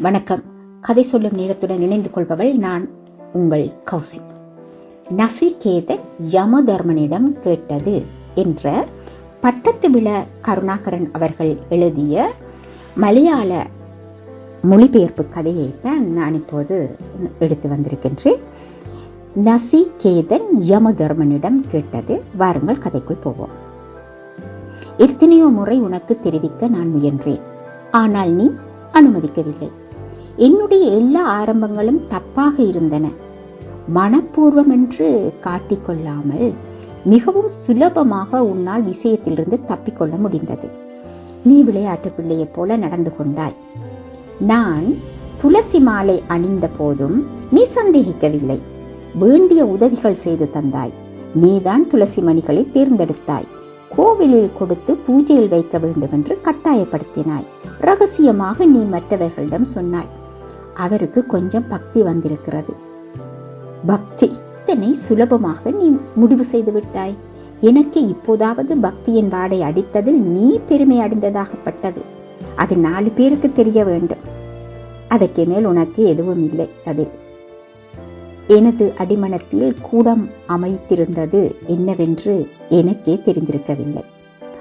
வணக்கம். கதை சொல்லும் நேரத்துடன் இணைந்து கொள்பவள் நான் உங்கள் கௌசி. நசிகேதன் யமதர்மனிடம் கேட்டது என்ற பட்டத்து விழ கருணாகரன் அவர்கள் எழுதிய மலையாள மொழிபெயர்ப்பு கதையை தான் நான் இப்போது எடுத்து வந்திருக்கின்றேன். நசிகேதன் யமதர்மனிடம் கேட்டது. வாருங்கள் கதைக்குள் போவோம். எத்தனையோ முறை உனக்கு தெரிவிக்க நான் முயன்றேன். ஆனால் நீ அனுமதிக்கவில்லை. என்னுடைய எல்லா ஆரம்பங்களும் தப்பாக இருந்தன. மனப்பூர்வம் என்று காட்டிக்கொள்ளாமல் மிகவும் சுலபமாக உன்னால் விஷயத்திலிருந்து தப்பிக்கொள்ள முடிந்தது. நீ விளையாட்டு பிள்ளையைப் போல நடந்து கொண்டாய். நான் துளசி மாலை அணிந்த போதும் நீ சந்தேகிக்கவில்லை. வேண்டிய உதவிகள் செய்து தந்தாய். நீதான் துளசி மணிகளை தேர்ந்தெடுத்தாய். கோவிலில் கொடுத்து பூஜையில் வைக்க வேண்டும் என்று கட்டாயப்படுத்தினாய். ரகசியமாக நீ மற்றவர்களிடம் சொன்னாய். அவருக்கு கொஞ்சம் பக்தி வந்திருக்கிறது. பக்தி இத்தனை சுலபமாக நீ முடிவு செய்து விட்டாய். எனக்கு இப்போதாவது பக்தியின் வாடை அடித்ததில் நீ பெருமை அடைந்ததாகப்பட்டது. அது நாலு பேருக்கு தெரிய வேண்டும். அதற்கு மேல் உனக்கு எதுவும் இல்லை அதில். எனது அடிமனத்தில் கூடம் அமைத்திருந்தது என்னவென்று எனக்கே தெரிந்திருக்கவில்லை.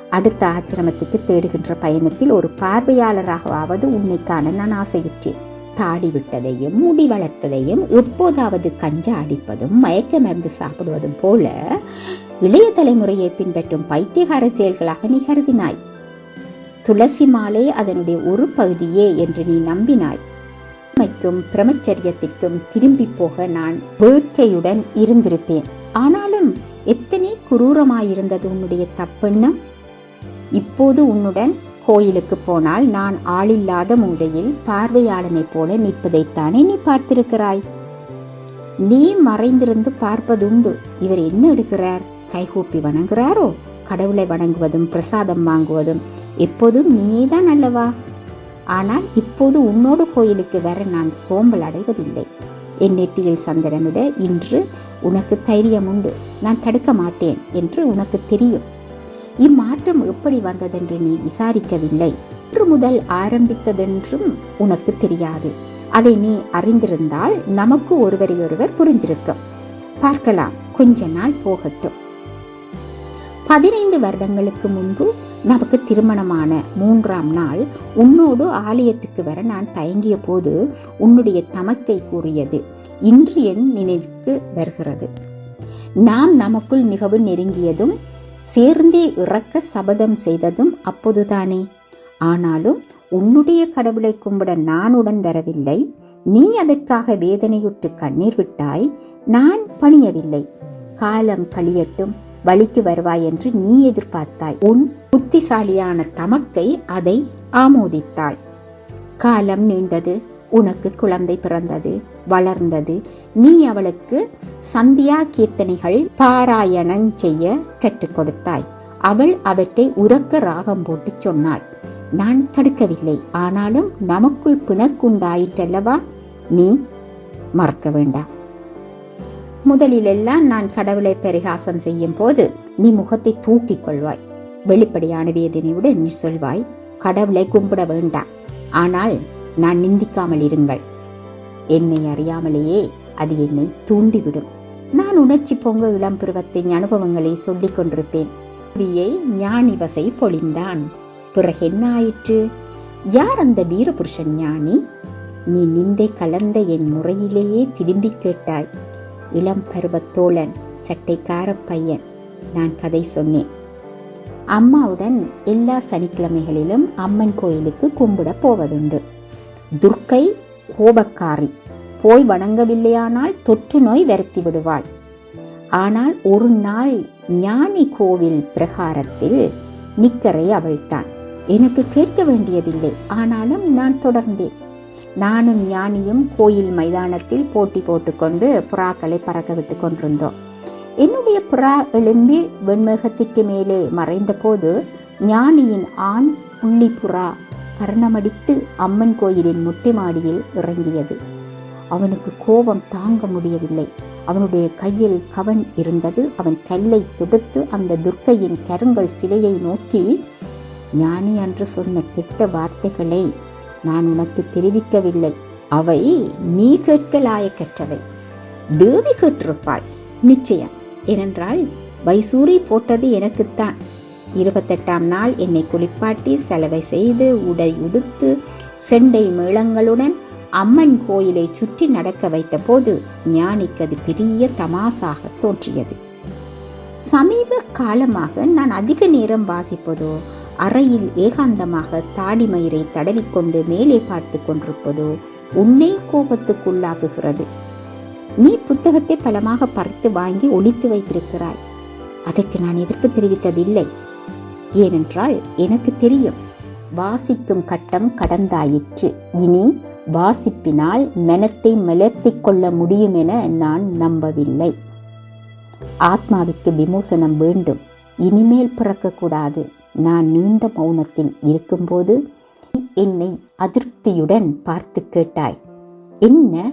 அடுத்த ஆசிரமத்துக்கு தேடுகின்ற பயணத்தில் ஒரு பார்வையாளராகவாவது உன்னை காண நான் ஆசையுற்றேன். தாடி விட்டதையும் முடி வளர்த்ததையும் எப்போதாவது கஞ்சா அடிப்பதும் மயக்க மருந்து சாப்பிடுவதும் போல இளைய தலைமுறையை பின்பற்றும் பைத்தியகார செயல்களாக நீ கருதினாய். துளசி மாலை அதனுடைய ஒரு பகுதியே என்று நீ நம்பினாய். உண்மைக்கும் பிரமச்சரியத்திற்கும் திரும்பி போக நான் வேட்கையுடன் இருந்திருப்பேன். ஆனாலும் எத்தனை குரூரமாயிருந்தது உன்னுடைய தப்பெண்ணம்? இப்போது உன்னுடன் கோயிலுக்கு போனால் நான் ஆளில்லாத மூலையில் பார்வையாளனை போல நிற்பதைத்தானே நீ பார்த்திருக்கிறாய்? நீ மறைந்திருந்து பார்ப்பதுண்டு. இவர் என்ன எடுக்கிறார்? கைகூப்பி வணங்குறாரோ? கடவுளை வணங்குவதும் பிரசாதம் வாங்குவதும் எப்போதும் நீதான் அல்லவா? ஆனால் இப்போது உன்னோடு கோயிலுக்கு வர நான் சோம்பல் அடைவதில்லை. என் நெட்டியில் சந்திரமிட இன்று உனக்கு தைரியம் உண்டு நான் தடுக்க மாட்டேன் என்று உனக்கு தெரியும். இம்மாற்றம் எப்படி வந்ததென்று நீ விசாரிக்கவில்லை. இன்று முதல் ஆரம்பித்ததென்றும் உனக்கு தெரியாது. அதை நீ அறிந்திருந்தால் நமக்கு ஒருவரையொருவர் புரிந்திருக்கும். பார்க்கலாம் கொஞ்ச நாள் போகட்டும். பதினைந்து வருடங்களுக்கு முன்பு நமக்கு திருமணமான மூன்றாம் நாள் உன்னோடு ஆலயத்துக்கு வர நான் தயங்கிய போது உன்னுடைய தமக்கை கூறியது இன்று என் நினைவுக்கு வருகிறது. நாம் நமக்குள் மிகவும் நெருங்கியதும் சேர்ந்தே இறக்க சபதம் செய்ததும் அப்போதுதானே. ஆனாலும் உன்னுடைய கடவுளை கும்பிட நான் உடன் வரவில்லை. நீ அதற்காக வேதனையுற்று கண்ணீர் விட்டாய். நான் பணியவில்லை. காலம் கழியட்டும் வழிக்கு வருவாய் என்று நீ எதிர்பார்த்தாய். உன் புத்திசாலியான தமக்கை அதை ஆமோதித்தாள். காலம் நீண்டது உனக்கு குழந்தை பிறந்தது. வளர்ந்தது. நீ அவளுக்கு சந்தியா கீர்த்தனைகள் பாராயணம் செய்ய கற்றுக் கொடுத்தாய். அவள் அவற்றை உறக்க ராகம் போட்டு சொன்னாள். நான் தடுக்கவில்லை. ஆனாலும் நமக்குள் பிணக்குண்டாயிற்றல்லவா? நீ மறக்க வேண்டாம். முதலிலெல்லாம் நான் கடவுளை பரிகாசம் செய்யும் போது நீ முகத்தை தூக்கிக் கொள்வாய். வெளிப்படையான வேதனையுடன் நீ சொல்வாய் கடவுளை கும்பிட வேண்டாம். ஆனால் நான் நிந்திக்காமல் இருங்கள். என்னை அறியாமலேயே அது என்னை தூண்டிவிடும். நான் உணர்ச்சி பொங்க இளம் பருவத்தின் அனுபவங்களை சொல்லிக் கொண்டிருப்பேன். வியை ஞானி வசை பொழிந்தான். பிறகு என்ன ஆயிற்று யார் அந்த வீரபுருஷன் ஞானி? நீ நிந்தை கலந்த என் முறையிலேயே திரும்பி கேட்டாய். இளம் பருவத்தோழன் சட்டைக்கார பையன் நான் கதை சொன்னேன். அம்மாவுடன் எல்லா சனிக்கிழமைகளிலும் அம்மன் கோயிலுக்கு கும்பிட போவதுண்டு. துர்க்கை கோபக்காரி. போய் வணங்கவில்லையானால் தொற்று நோய் வருத்தி விடுவாள். ஆனால் ஒரு நாள் ஞானி கோவில் பிரகாரத்தில் நிக்கரை அவள்தான் எனக்கு கேட்க வேண்டியதில்லை. ஆனாலும் நான் தொடர்ந்தேன். நானும் ஞானியும் கோயில் மைதானத்தில் போட்டி போட்டுக்கொண்டு புறாக்களை பறக்க விட்டு கொண்டிருந்தோம். என்னுடைய புறா எழும்பி வெண்மேகத்திற்கு மேலே மறைந்தபோது ஞானியின் ஆண் புள்ளி புறா கர்ணமடித்து அம்மன் கோயிலின் முட்டை மாடியில் இறங்கியது. அவனுக்கு கோபம் தாங்க முடியவில்லை. அவனுடைய கையில் கவன் இருந்தது. அவன் கல்லை துடுத்து அந்த துர்க்கையின் கருங்கல் சிலையை நோக்கி ஞானி அன்று சொன்ன கெட்ட வார்த்தைகளை நான் உனக்கு தெரிவிக்கவில்லை. அவை நீ கேட்கலாயக்கற்றவை தேவி கேட்டிருப்பாள். நிச்சயம். ஏனென்றால் வைசூரி போட்டது எனக்குத்தான். இருபத்தெட்டாம் நாள் என்னை குளிப்பாட்டி செலவை செய்து உடை உடுத்து செண்டை மேளங்களுடன் அம்மன் கோயிலை சுற்றி நடக்க வைத்தபோது ஞானிக்கு அது பெரிய தமாசாக தோன்றியது. சமீப காலமாக நான் அதிக நேரம் வாசிப்பதோ அறையில் ஏகாந்தமாக தாடி மயிரை தடவிக்கொண்டு மேலே பார்த்து கொண்டிருப்பதோ உன்னை கோபத்துக்குள்ளாகுகிறது நீ புத்தகத்தை பலமாக பறித்து வாங்கி ஒளித்து வைத்திருக்கிறாய். அதற்கு நான் எதிர்ப்பு தெரிவித்ததில்லை. ஏனென்றால் எனக்கு தெரியும். வாசிக்கும் கட்டம் கடந்தாயிற்று. இனி வாசிப்பினால் மனத்தை மலர்த்திக் கொள்ள முடியும் என நான் நம்பவில்லை. ஆத்மாவிற்கு விமோசனம் வேண்டும். இனிமேல் பிறக்கக்கூடாது. நான் நீண்ட மௌனத்தில் இருக்கும்போது என்னை அதிருப்தியுடன் பார்த்து கேட்டாய். என்ன?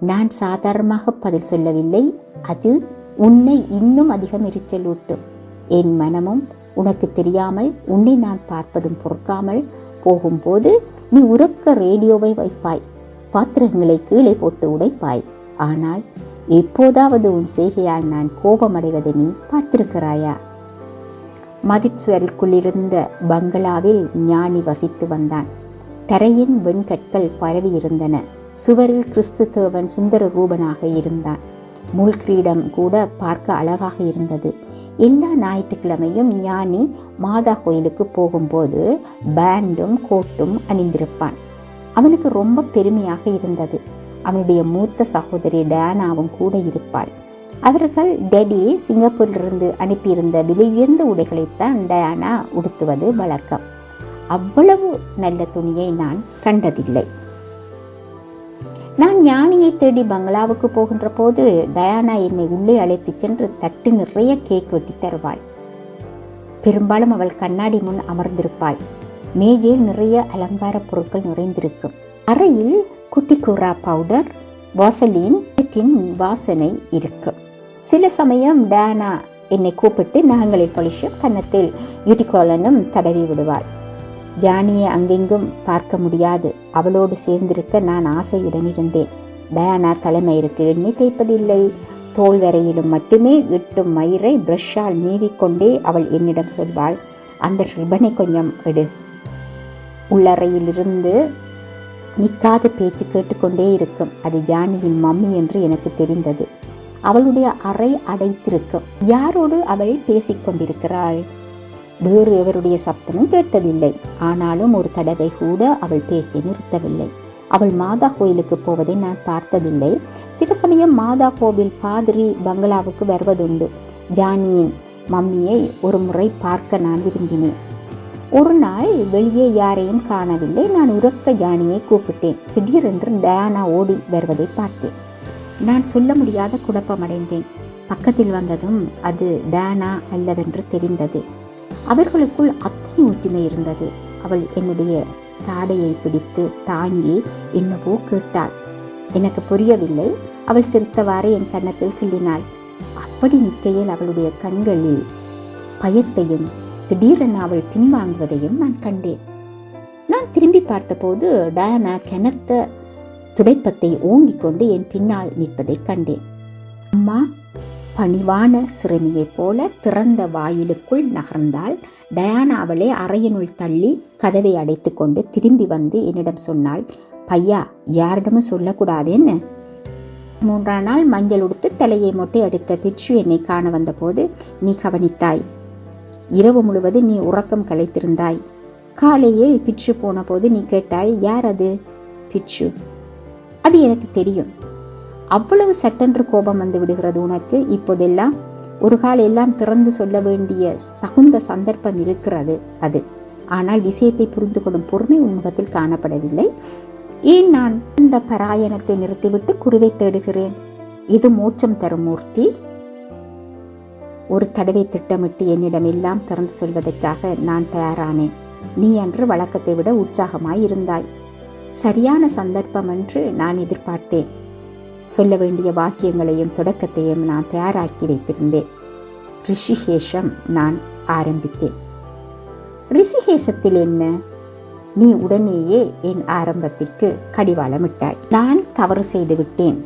நான் சாதாரணமாக பதில் சொல்லவில்லை. அது உன்னை இன்னும் அதிகம் எரிச்சலூட்டும் என் மனமும் உனக்கு தெரியாமல் உன்னை நான் பார்ப்பதும் பொறுக்காமல் போகும்போது நீ உறக்க ரேடியோவை வைப்பாய். பாத்திரங்களை கீழே போட்டு உடைப்பாய். ஆனால் எப்போதாவது உன் செய்கையால் நான் கோபமடைவதை நீ பார்த்திருக்கிறாயா? மதிச்சுவருக்குள்ளிருந்த பங்களாவில் ஞானி வசித்து வந்தான். தரையின் வெண்கற்கள் பரவி இருந்தன சுவரில் கிறிஸ்து தேவன் சுந்தர ரூபனாக இருந்தான். முள் கிரீடம் கூட பார்க்க அழகாக இருந்தது. எல்லா ஞாயிற்றுக்கிழமையும் ஞானி மாதா கோயிலுக்கு போகும்போது பேண்டும் கோட்டும் அணிந்திருப்பான். அவனுக்கு ரொம்ப பெருமையாக இருந்தது. அவனுடைய மூத்த சகோதரி டேனாவும் கூட இருப்பாள். அவர்கள் டெடி சிங்கப்பூரிலிருந்து அனுப்பியிருந்த விலையுயர்ந்த உடைகளைத்தான் டயானா உடுத்துவது வழக்கம். அவ்வளவு நல்ல துணியை நான் கண்டதில்லை. நான் ஞானியை தேடி பங்களாவுக்கு போகின்ற போது டயானா என்னை உள்ளே அழைத்துச் சென்று தட்டு நிறைய கேக் வெட்டி தருவாள். பெரும்பாலும் அவள் கண்ணாடி முன் அமர்ந்திருப்பாள். மேஜையில் நிறைய அலங்கார பொருட்கள் நிறைந்திருக்கும். அறையில் குட்டி கூரா பவுடர் வாசலின் வாசனை இருக்கும். சில சமயம் டயானா என்னை கூப்பிட்டு நகங்களில் பொலிஷும் கன்னத்தில் யூட்டிகோலனும் தடவி விடுவாள். ஜானியை அங்கெங்கும் பார்க்க முடியாது. அவளோடு சேர்ந்திருக்க நான் ஆசையுடன் இருந்தேன் டயானா தலைமயிருக்கு எண்ணி தேய்ப்பதில்லை. தோல் வரையிலும் மட்டுமே விட்டும் மயிரை பிரஷ்ஷால் நீவிக்கொண்டே அவள் என்னிடம் சொல்வாள் அந்த ரிபனை கொஞ்சம் எடு உள்ளறையிலிருந்து நிற்காத பேச்சு கேட்டுக்கொண்டே இருக்கும். அது ஜானியின் மம்மி என்று எனக்கு தெரிந்தது. அவளுடைய அறை அடைத்திருக்கும். யாரோடு அவள் பேசிக்கொண்டிருக்கிறாள்? வேறு எவருடைய சப்தமும் கேட்டதில்லை. ஆனாலும் ஒரு தடவை கூட அவள் பேச்சை நிறுத்தவில்லை. அவள் மாதா கோயிலுக்கு போவதை நான் பார்த்ததில்லை. சில சமயம் மாதா கோவில் பாதிரி பங்களாவுக்கு வருவதுண்டு. ஜானியின் மம்மியை ஒரு முறை பார்க்க நான் விரும்பினேன். ஒரு நாள் வெளியே யாரையும் காணவில்லை. நான் உறக்க ஜானியை கூப்பிட்டேன். திடீரென்று டயானா ஓடி வருவதை பார்த்தேன். நான் சொல்ல முடியாத குழப்பமடைந்தேன். பக்கத்தில் வந்ததும் அது டானா அல்லவென்று தெரிந்தது. அவர்களுக்குள் அத்தனை ஒற்றுமை இருந்தது. அவள் என்னுடைய தாடையை பிடித்து தாங்கி என்னவோ கேட்டாள். எனக்கு புரியவில்லை. அவள் சிரித்தவாறு என் கன்னத்தில் கிள்ளினாள். அப்படி நிற்கையில் அவளுடைய கண்களில் பயத்தையும் திடீரென அவள் பின்வாங்குவதையும் நான் கண்டேன். நான் திரும்பி பார்த்தபோது டயானா கனத்த துடைப்பத்தை ஓங்கிக் கொண்டு என் பின்னால் நிற்பதை கண்டேன். அம்மா பணிவான சிறுமியைப் போல திறந்த வாயிலுக்குள் நகர்ந்தால் டயானா அவளை அறையினுள் தள்ளி கதவை அடைத்து கொண்டு திரும்பி வந்து என்னிடம் சொன்னாள் பையா யாரிடமும் சொல்லக்கூடாதேன்னு? மூன்றாம் நாள் மஞ்சள் உடுத்து தலையை மொட்டை அடித்த பிச்சு என்னை காண வந்தபோது நீ கவனித்தாய் இரவு முழுவதும் நீ உறக்கம் கலைத்திருந்தாய். காலையில் பிச்சு போன போது நீ கேட்டாய் யார் அது? பிச்சு அது எனக்கு தெரியும். அவ்வளவு சட்டென்று கோபம் வந்து விடுகிறது உனக்கு. இப்போதெல்லாம் ஒரு கால் எல்லாம் திறந்து சொல்ல வேண்டிய தகுந்த சந்தர்ப்பம் இருக்கிறது அது. ஆனால் விஷயத்தை புரிந்து கொள்ளும் பொறுமை உன்முகத்தில் காணப்படவில்லை. ஏன் நான் இந்த பராயணத்தை நிறுத்திவிட்டு குருவை தேடுகிறேன்? இது மோட்சம் தரும் மூர்த்தி. ஒரு தடவை திட்டமிட்டு என்னிடம் எல்லாம் திறந்து சொல்வதற்காக நான் தயாரானேன். நீ அன்று வழக்கத்தை விட உற்சாகமாய் இருந்தாய். சரியான சந்தர்ப்பம் என்று நான் எதிர்பார்த்தேன். சொல்ல வேண்டிய வாக்கியங்களையும் தொடக்கத்தையும் நான் தயாராக்கி வைத்திருந்தேன். ரிஷிகேஷம் நான் ஆரம்பித்தேன். ரிஷிகேஷத்தில் என்ன? நீ உடனேயே என் ஆரம்பத்திற்கு கடிவாளமிட்டாய். நான் தவறு செய்து விட்டேன்.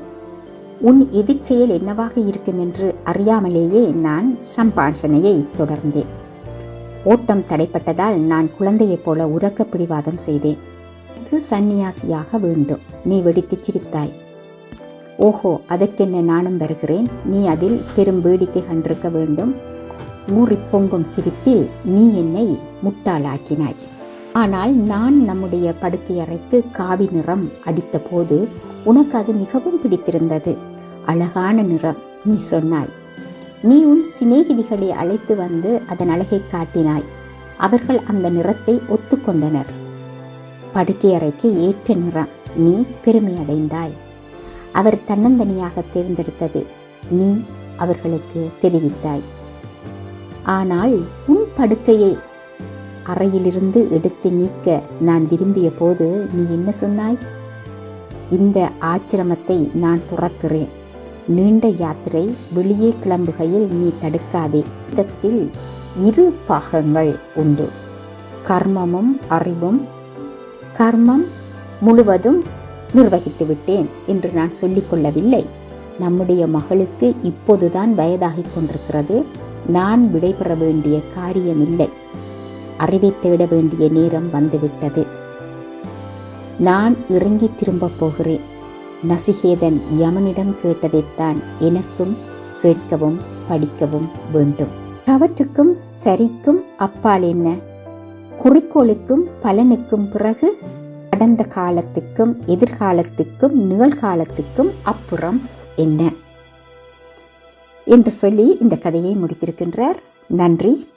உன் எதிர்ச்செயல் என்னவாக இருக்கும் என்று அறியாமலேயே நான் சம்பாஷணையை தொடர்ந்தேன். ஓட்டம் தடைப்பட்டதால் நான் குழந்தையைப் போல உறக்க பிடிவாதம் செய்தேன். சந்நியாசியாக வேண்டும். நீ வெடித்துச் சிரித்தாய். ஓஹோ அதற்கென்ன நானும் வருகிறேன். நீ அதில் பெரும் வேடிக்கை கண்டிருக்க வேண்டும். ஊறிப் பொங்கும் சிரிப்பில் நீ என்னை முட்டாளாக்கினாய். ஆனால் நான் நம்முடைய படுக்கை அறைக்கு காவி நிறம் அடித்தபோது உனக்கு அது மிகவும் பிடித்திருந்தது. அழகான நிறம் நீ சொன்னாய். நீ உன் சிநேகிதிகளை அழைத்து வந்து அதன் அழகை காட்டினாய். அவர்கள் அந்த நிறத்தை ஒத்துக்கொண்டனர். படுக்கை அறைக்கு ஏற்ற நிறம் நீ பெருமை அடைந்தாய். அவர் தன்னந்தனியாக தேர்ந்தெடுத்தது. நீ அவர்களுக்கு தெரிவித்தாய். ஆனால் உன் படுக்கையை அறையிலிருந்து எடுத்து நீக்க நான் விரும்பிய போது நீ என்ன சொன்னாய்? இந்த ஆச்சிரமத்தை நான் துறக்கிறேன். நீண்ட யாத்திரை வெளியே கிளம்புகையில் நீ தடுக்காதே. இத்தத்தில் இரு பாகங்கள் உண்டு. கர்மமும் அறிவும். கர்மம் முழுவதும் நிர்வகித்து விட்டேன் என்று நான் சொல்லிக் கொள்ளவில்லை. நம்முடைய மகளுக்கு இப்போதுதான் வயதாகிக் கொண்டிருக்கிறது. நான் விடைபெற வேண்டிய காரியமில்லை. அறிவை தேட வேண்டிய நேரம் வந்துவிட்டது. நான் இறங்கி திரும்பப் போகிறேன். நசிகேதன் யமனிடம் கேட்டதைத்தான் எனக்கும் கேட்கவும் படிக்கவும் வேண்டும். அவற்றுக்கும் சரிக்கும் அப்பால் என்ன? குறிக்கோளுக்கும் பலனுக்கும் பிறகு கடந்த காலத்துக்கும் எதிர்காலத்துக்கும் நிகழ்காலத்துக்கும் அப்புறம் என்ன? என்று சொல்லி இந்த கதையை முடித்திருக்கின்றார். நன்றி.